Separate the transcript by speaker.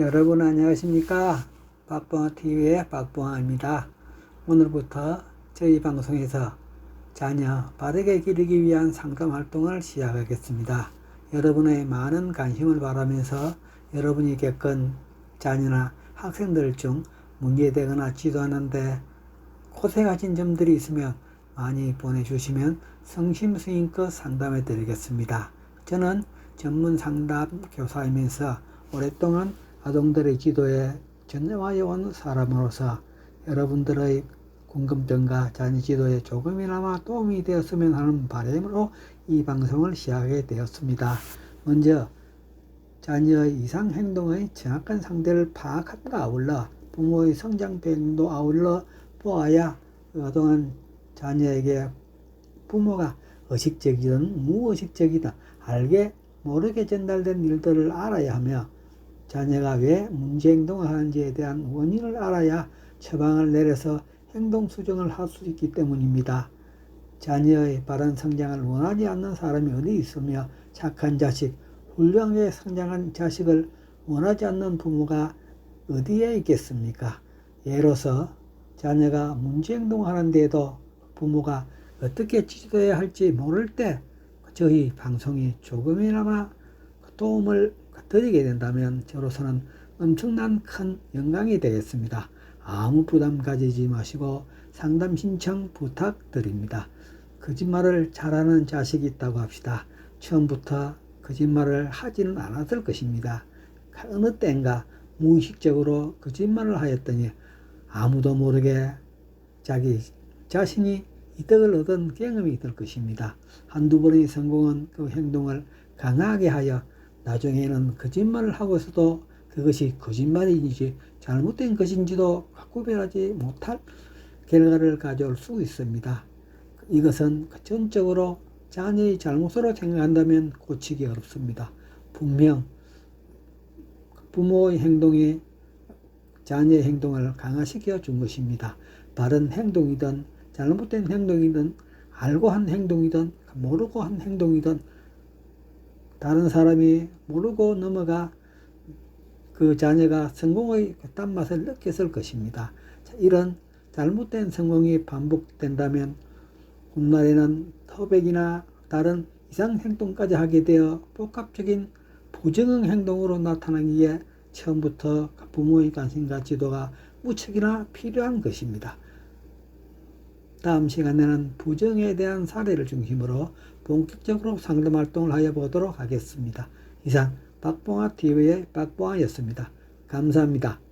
Speaker 1: 여러분 안녕하십니까? 박봉아TV의 박봉아입니다. 오늘부터 저희 방송에서 자녀 바르게 기르기 위한 상담 활동을 시작하겠습니다. 여러분의 많은 관심을 바라면서 여러분이 겪은 자녀나 학생들 중 문제되거나 지도하는데 고생하신 점들이 있으면 많이 보내주시면 성심스님껏 상담해 드리겠습니다. 저는 전문 상담 교사이면서 오랫동안 아동들의 지도에 전념하여 온 사람으로서 여러분들의 궁금증과 자녀 지도에 조금이나마 도움이 되었으면 하는 바람으로 이 방송을 시작하게 되었습니다. 먼저 자녀의 이상 행동의 정확한 상대를 파악함과 아울러 부모의 성장 배경도 아울러 보아야 그동안 자녀에게 부모가 의식적이든 무의식적이든 알게 모르게 전달된 일들을 알아야 하며 자녀가 왜 문제 행동을 하는지에 대한 원인을 알아야 처방을 내려서 행동 수정을 할 수 있기 때문입니다. 자녀의 바른 성장을 원하지 않는 사람이 어디 있으며 착한 자식, 훌륭하게 성장한 자식을 원하지 않는 부모가 어디에 있겠습니까? 예로서 자녀가 문제 행동하는데도 부모가 어떻게 지도해야 할지 모를 때 저희 방송이 조금이나마 도움을 드리게 된다면 저로서는 엄청난 큰 영광이 되겠습니다. 아무 부담 가지지 마시고 상담 신청 부탁드립니다. 거짓말을 잘하는 자식이 있다고 합시다. 처음부터 거짓말을 하지는 않았을 것입니다. 어느 때인가 무의식적으로 거짓말을 하였더니 아무도 모르게 자기 자신이 이득을 얻은 경험이 될 것입니다. 한두 번의 성공은 그 행동을 강하게 하여 나중에는 거짓말을 하고 있어도 그것이 거짓말인지 잘못된 것인지도 구별하지 못할 결과를 가져올 수 있습니다. 이것은 전적으로 자녀의 잘못으로 생각한다면 고치기 어렵습니다. 분명 부모의 행동이 자녀의 행동을 강화시켜 준 것입니다. 바른 행동이든 잘못된 행동이든 알고 한 행동이든 모르고 한 행동이든 다른 사람이 모르고 넘어가 그 자녀가 성공의 단맛을 느꼈을 것입니다. 이런 잘못된 성공이 반복된다면 훗날에는 터백이나 다른 이상 행동까지 하게 되어 복합적인 부정응 행동으로 나타나기에 처음부터 부모의 관심과 지도가 무척이나 필요한 것입니다. 다음 시간에는 부정에 대한 사례를 중심으로 본격적으로 상담 활동을 하여 보도록 하겠습니다. 이상 박봉아 TV의 박봉아였습니다. 감사합니다.